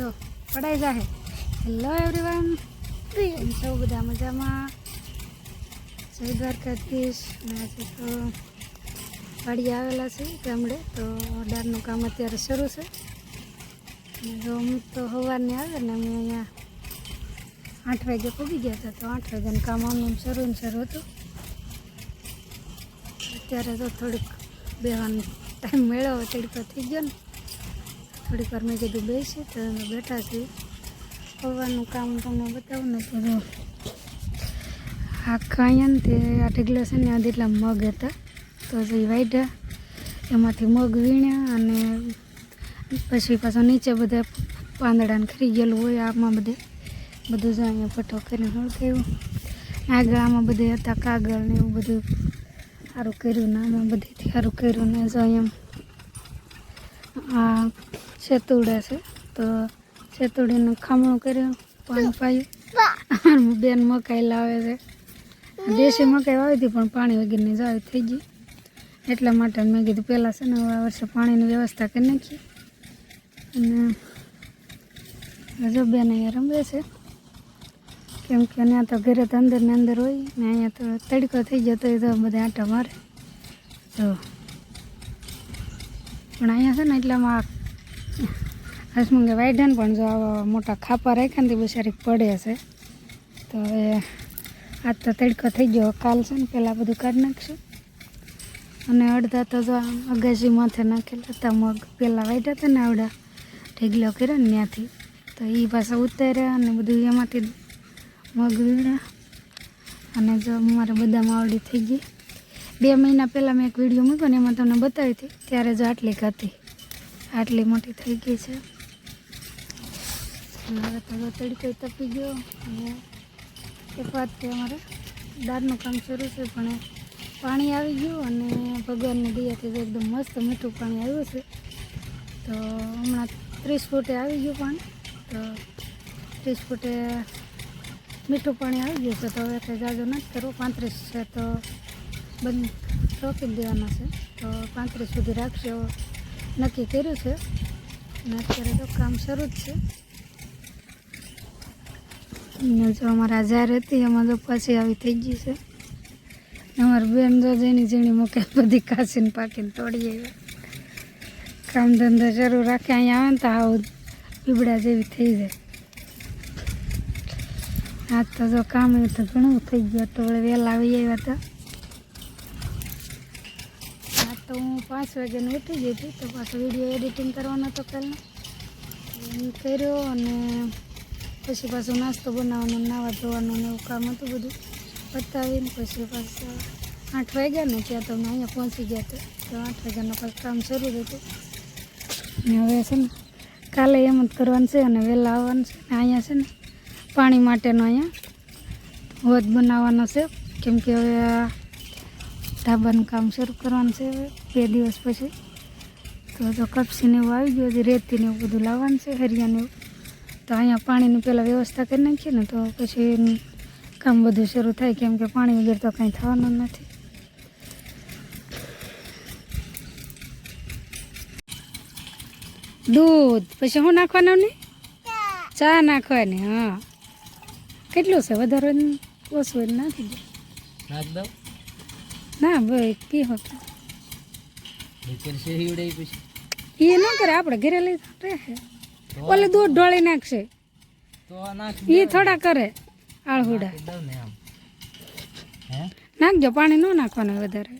જો પડાઈ જાહે. Hello everyone એમ સૌ બધા મજામાં? જય દ્વારકાધીશ. આજે તો વાડી આવેલા છે ગામડે, તો દાળનું કામ અત્યારે શરૂ છે. જો હું તો સવારની આવે ને અમે અહીંયા આઠ વાગે પૂગી ગયા હતા, તો આઠ વાગ્યાનું કામ આમનું શરૂ ને શરૂ હતું. અત્યારે તો થોડીક બેવાનો ટાઈમ મેળવ્યો તડકો થઈ ગયો ને. થોડીક વાર મેં કીધું બેસી તો અમે બેઠા છીએ. સવારનું કામ તમને બતાવું ને તો આ અહીંયા તે આ ઢગલા છે ને આ જેટલા મગ હતા, તો જે વાઢ્યા એમાંથી મગ વીણ્યા અને પછી પાછો નીચે બધા પાંદડાને ખરી ગયેલું હોય આમાં બધે. બધું જ અહીંયા ફટો કરીને હળગાવ્યું. આગળ આમાં બધે હતા કાગળ ને એવું બધું સારું કર્યું ને આમાં બધેથી સારું કર્યું ને જો અહીંયા આ સેતુડા છે. તો સેતુડીનું ખામણું કર્યું પાણી પાયું. બેન મકાઈ લાવે છે. દેશી મકાઈ વાવી હતી પણ પાણી વગેરેની જાવી થઈ ગઈ. એટલા માટે મેં કીધું પહેલાં છે ને આ વર્ષે પાણીની વ્યવસ્થા કરી નાખી અને જો બેન અહીંયા રમે છે. કેમ કે અહીંયા તો ઘરે તો અંદર ને અંદર હોય ને અહીંયા તો તડકો થઈ ગયો તો એ તો બધા આંટા મારે. તો પણ અહીંયા છે ને એટલામાં હસમુંગે વાઢ્યા પણ જો આવા મોટા ખાપા રાખ્યા ને તે બિચારી પડે છે. તો હવે આજ તો તડકો થઈ ગયો કાલ છે ને પહેલાં બધું કાઢી નાખશું. અને અડધા તો જો અગાસી માથે નાખેલા હતા, મગ પહેલાં વાઢ્યા હતા ને આવડા, ઢેગલો કર્યો ને ત્યાંથી. તો એ પાછા ઉતાર્યા અને બધું એમાંથી મગ વીણ્યા. અને જો મારે બધા આવડી થઈ ગઈ. બે મહિના પહેલાં મેં એક વીડિયો મૂક્યો ને એમાં તમને બતાવી હતી, ત્યારે જ આટલી હતી આટલી મોટી થઈ ગઈ છે. મારે તો તડકો તપી ગયો. અને એક વાત કે અમારે દાળનું કામ શરૂ છે, પણ પાણી આવી ગયું અને ભગવાનની દયાથી તો એકદમ મસ્ત મીઠું પાણી આવ્યું છે. તો હમણાં ત્રીસ ફૂટે આવી ગયું પાણી. તો ત્રીસ ફૂટે મીઠું પાણી આવી ગયું છે, તો હવે કંઈ જાજો નથી કરવું. પાંત્રીસ છે તો બંધ રોકી દેવાના છે. તો પાંત્રીસ સુધી રાખશે નક્કી કર્યું છે. અને અત્યારે તો કામ શરૂ જ છે. ને જો અમારા જાર હતી, એમાં તો પાછી આવી થઈ ગઈ છે. અમારી બેન જો જેની જેની મૂકે બધી કાચીને પાકીને તોડી આવ્યા કામ ધંધો શરૂ રાખે, અહીંયા આવે ને તો આવું પીબડા જેવી થઈ જાય. આજ તો જો કામ એ તો ઘણું થઈ ગયું. તો વહેલા આવી આવ્યા હતા આજ તો હું પાંચ વાગ્યાનું ઉઠી ગઈ હતી, તો પાછો વીડિયો એડિટિંગ કરવાનો હતો પહેલાં. એ કર્યો અને પછી પાછું નાસ્તો બનાવવાનો નાવા ધોવાનું ને એવું કામ હતું બધું પતાવીને પછી પાછો આઠ વાગ્યાને ત્યાં તો અમે અહીંયા પહોંચી ગયા હતા. તો આઠ વાગ્યાનું પાછું કામ શરૂ થતું ને હવે છે ને કાલે એમ જ કરવાનું છે અને વહેલા આવવાનું છે ને અહીંયા છે ને પાણી માટેનો અહીંયા હોદ બનાવવાનો છે. કેમ કે હવે આ ધાબાનું કામ શરૂ કરવાનું છે બે દિવસ પછી. તો તો કપસીને એવું આવી ગયું, હજી રેતીને એવું બધું લાવવાનું છે, હરિયાને એવું. તો અહીંયા પાણીની પહેલાં વ્યવસ્થા કરી નાખીએ ને તો પછી એનું કામ બધું શરૂ થાય, કેમ કે પાણી વગર તો કાંઈ થવાનું નથી. દૂધ, પછી શું નાખવાનું ને? ચા નાખવાની, હા. કેટલું છે? વધારે ઓછું નાખી ને નાખી દઉં. ના ભાઈ પી પછી? એ ન કરે આપણે ઘરે લઈ રહે. ઓલે દૂધ ઢોળી નાખશે. એ થોડા કરે આળહુડા. હે? નાખજો પાણી ન નાખવાનું વધારે.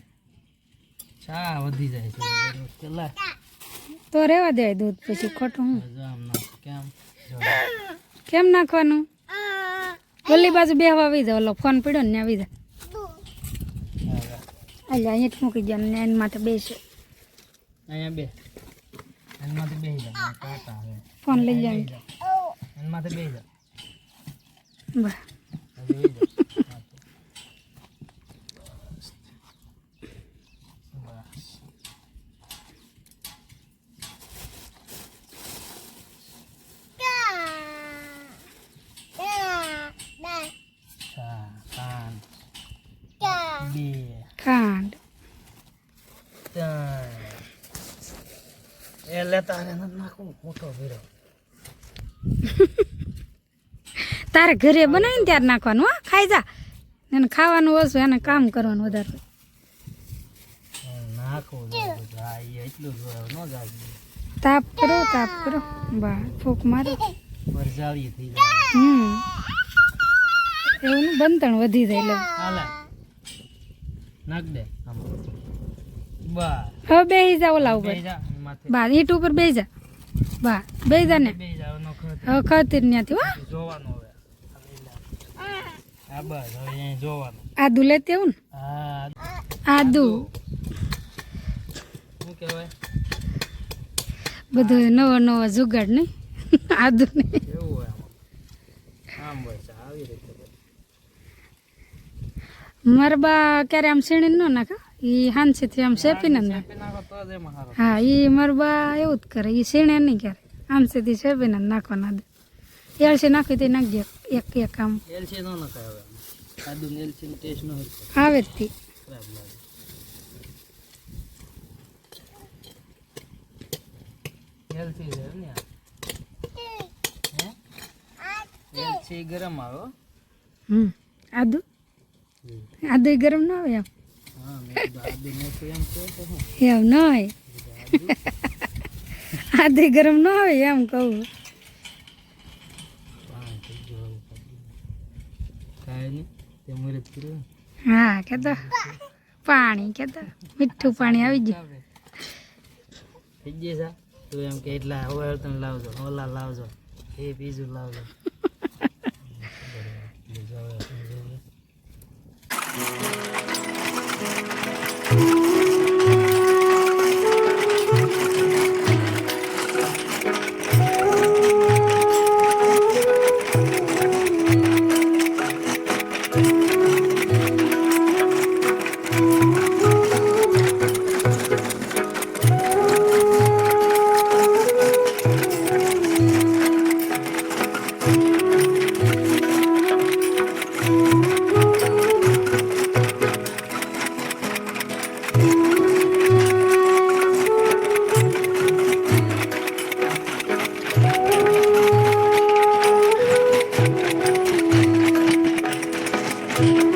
વધી જાય તો રહેવા દેવાય દૂધ પછી ખોટું હું. કેમ? નાખવાનું? ઓલી બાજુ બેહવા આવી જાય ઓલો ફોન પડ્યો ને આવી જાય એટલે અહીંયા જ મૂકી ગયા ને એન માટે બેસે. અહીંયા બે. એનમાંથી બેસી જા મને ફોન લઈ જાય એનમાંથી બે જા. બસ હજી બેસી જા હા તો. બસ ચા પાન બે ખાંડ મોટો તારે ઘરે બનાવીને ત્યારે નાખવાનું હા. ખાઈ જા. એને ખાવાનું ઓછું એને કામ કરવાનું વધારે. તાપ કરો તાપ કરો. બા ફૂક મારો. હમ. એવું બંધણ વધી જાય એટલે. હવે નાખ દે આમ. બા. હવે બેસી બા ઈંટ ઉપર બેસી જા. બા બેસી જા ને. ખતર ત્યાંથી હો. જોવાનું હવે. આદુ લેતી આવું ને? આદુ. બધો નવો નવો જુગાડ નહીં. આદુ નહીં. મારા બા ક્યારે આમ શેણી ન નાખે? એ હાંસીથી આમ શેપીને જ નાખે નાખો હા એ મારા બા એવું જ કરે એ શેણે નહીં ક્યારે. હાંસીથી શેપીને જ નાખવાના દે. એળસી નાખી તે નાખજે એક એક આમ. એલસી નો નખાય હવે. આદુ ને ટેસ્ટ નો હોય આવે જ તી. ખરાબ લાગે. એલસી છે ને હે? એલસી ગરમ આવે હમ આદુ? આદુ ગરમ ન આવે એમ? એમ ન હોય આદુ ગરમ ન હોય એમ કહું. હા, કે તો પાણી, કે તે મીઠું પાણી આવી ગયું. થઈ સા તું એમ કે, એટલા હવે લાવજો, ઓલા લાવજો, એ બીજું લાવજો. હવે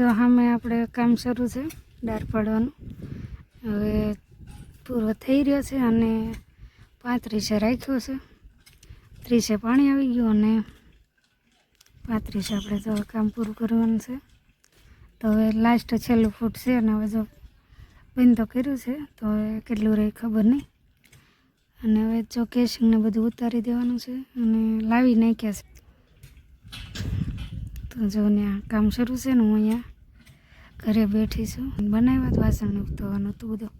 જો સામે આપણે કામ શરૂ છે ડાર પાડવાનું. હવે પૂરો થઈ રહ્યો છે અને પાંત્રીસે રાખ્યો છે. ત્રીસે પાણી આવી ગયું અને પાંત્રીસે આપણે તો કામ પૂરું કરવાનું છે. તો હવે લાસ્ટ છેલ્લું ફૂટ છે અને હવે જો બંધ તો કર્યું છે, તો હવે કેટલું રહે ખબર નહીં. અને હવે જો કેશિંગને બધું ઉતારી દેવાનું છે અને લાવી નાખ્યા છે. તો જો ને કામ શરૂ છે ને હું અહીંયા ઘરે બેઠી છું. બનાવ્યા જ વાસણ ધોવાનું હતું બધું.